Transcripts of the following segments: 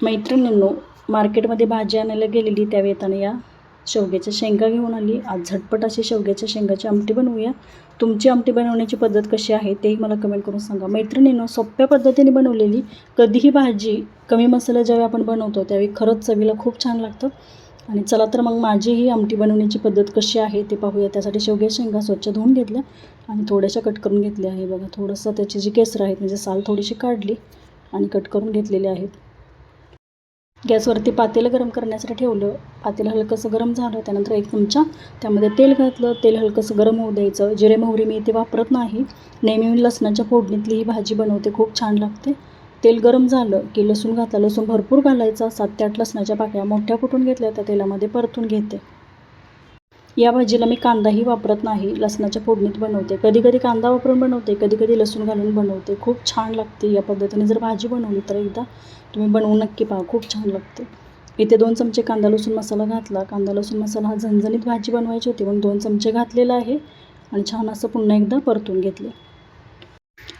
मैत्रिणींनो मार्केटमध्ये भाजी आणायला गेलेली त्यावेळी येताना या शेवग्याच्या शेंगा घेऊन आली. आज झटपट अशी शेवग्याच्या शेंगाची आमटी बनवूया. तुमची आमटी बनवण्याची पद्धत कशी आहे तेही मला कमेंट करून सांगा. मैत्रिणींनो सोप्या पद्धतीने बनवलेली कधीही भाजी कमी मसाला ज्यावेळी आपण बनवतो त्यावेळी खरंच चवीला खूप छान लागतं. आणि चला तर मग माझी ही आमटी बनवण्याची पद्धत कशी आहे ते पाहूया. त्यासाठी शेवग्या शेंगा स्वच्छ धुवून घेतल्या आणि थोड्याशा कट करून घेतल्या. आहे बघा थोडंसं त्याची जी केसरं आहेत म्हणजे साल थोडीशी काढली आणि कट करून घेतलेले आहेत. गॅसवरती पातेलं गरम करण्यासाठी ठेवलं. पातेलं हलकंसं गरम झालं त्यानंतर एक चमचा त्यामध्ये तेल घातलं. तेल हलकंसं गरम होऊ द्यायचं. जिरे मोहरी मी इथे वापरत नाही. नेहमी मी लसणाच्या फोडणीतली ही भाजी बनवते. खूप छान लागते. तेल गरम झालं की लसूण घातलं. लसूण भरपूर घालायचा. सात ते आठ लसणाच्या पाकळ्या मोठ्या कुटून घेतल्या? त्या तेलामध्ये परतून घेते. या भाजीला मी कांदाही वापरत नाही लसणाच्या फोडणीत बनवते. कधी कधी कांदा वापरून बनवते कधी कधी लसूण घालून बनवते. खूप छान लागते या पद्धतीने. जर भाजी बनवली तर एकदा तुम्ही बनवून नक्की पहा खूप छान लागते. इथे दोन चमचे कांदा लसूण मसाला घातला. कांदा लसूण मसाला हा झणझणीत भाजी बनवायची होती म्हणून दोन चमचे घातलेला आहे आणि छान असं पुन्हा एकदा परतून घेतले.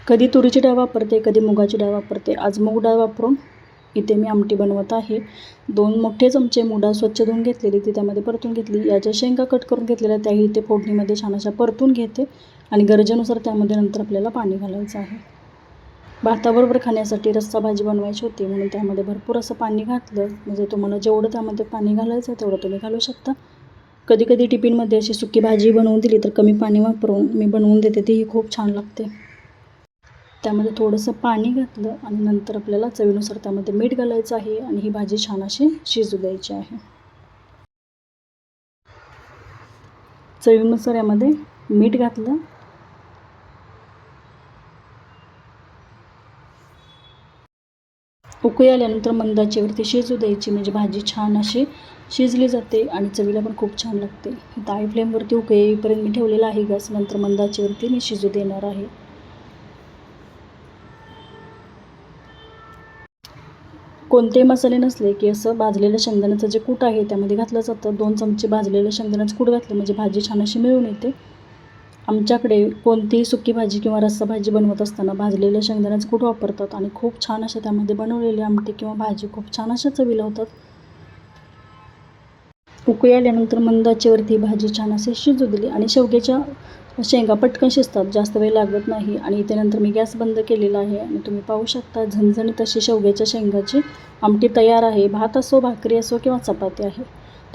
कधी तुरीची डाळ वापरते कधी मुगाची डाळ वापरते. आज मूग डाळ वापरून इथे मी आमटी बनवत आहे. दोन मोठे चमचे मुडा स्वच्छ धुवून घेतलेली ती त्यामध्ये परतून घेतली. याच्या शेंगा कट करून घेतलेल्या त्याही इथे फोडणीमध्ये छान अशा परतून घेते आणि गरजेनुसार त्यामध्ये नंतर आपल्याला पाणी घालायचं आहे. भाताबरोबर खाण्यासाठी रस्सा भाजी बनवायची होती म्हणून त्यामध्ये भरपूर असं पाणी घातलं. म्हणजे तुम्हाला जेवढं त्यामध्ये पाणी घालायचं आहे तेवढं तुम्ही घालू शकता. कधी कधी टिफिनमध्ये अशी सुकी भाजी बनवून दिली तर कमी पाणी वापरून मी बनवून देते तीही खूप छान लागते. त्यामध्ये थोडंसं पाणी घातलं आणि नंतर आपल्याला चवीनुसार त्यामध्ये मीठ घालायचं आहे आणि ही भाजी छान अशी शिजू द्यायची आहे. चवीनुसार यामध्ये मीठ घातलं. उकळी आल्यानंतर मंदाचीवरती शिजू द्यायची म्हणजे भाजी छान अशी शिजली जाते आणि चवीला पण खूप छान लागते. आता हाय फ्लेमवरती उकळी येईपर्यंत मी ठेवलेला आहे गॅस नंतर मंदाचीवरती मी शिजू देणार आहे. कोणते मसाले नसले की असं भाजलेलं शेंगदाण्याचं जे कूट आहे त्यामध्ये घातलं जातं. दोन चमचे भाजलेलं शेंगदाण्याचं कूट घातलं म्हणजे भाजी छान अशी मिळून येते. आमच्याकडे कोणतीही सुकी भाजी किंवा रस्सा भाजी बनवत असताना भाजलेलं शेंगदाण्याचं कूट वापरतात आणि खूप छान अशा त्यामध्ये बनवलेली आमटी किंवा भाजी खूप छान अशा चवीला होतात. उकळी आल्यानंतर मंदाचेवरती भाजी छान अशी शिजू दिली आणि शेवग्याच्या शेंगा पटकन शिजतात जास्त वेळ लागत नाही आणि इथे नंतर मी गॅस बंद केलेला आहे आणि तुम्ही पाहू शकता झणझणीत अशी शेवग्याच्या शेंगाची आमटी तयार आहे. भात असो भाकरी असो किंवा चपाती आहे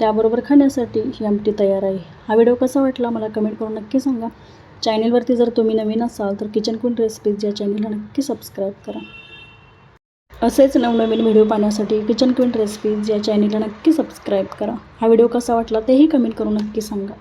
त्याबरोबर खाण्यासाठी ही आमटी तयार आहे. हा व्हिडिओ कसा वाटला मला कमेंट करून नक्की सांगा. चॅनेलवरती जर तुम्ही नवीन असाल तर किचन क्वीन रेसिपीज या चॅनलला नक्की सबस्क्राईब करा. असेच नवनवीन व्हिडिओ पाहण्यासाठी किचन क्वीन रेसिपीज या चॅनलला नक्की सबस्क्राईब करा. हा व्हिडिओ कसा वाटला तेही कमेंट करून नक्की सांगा.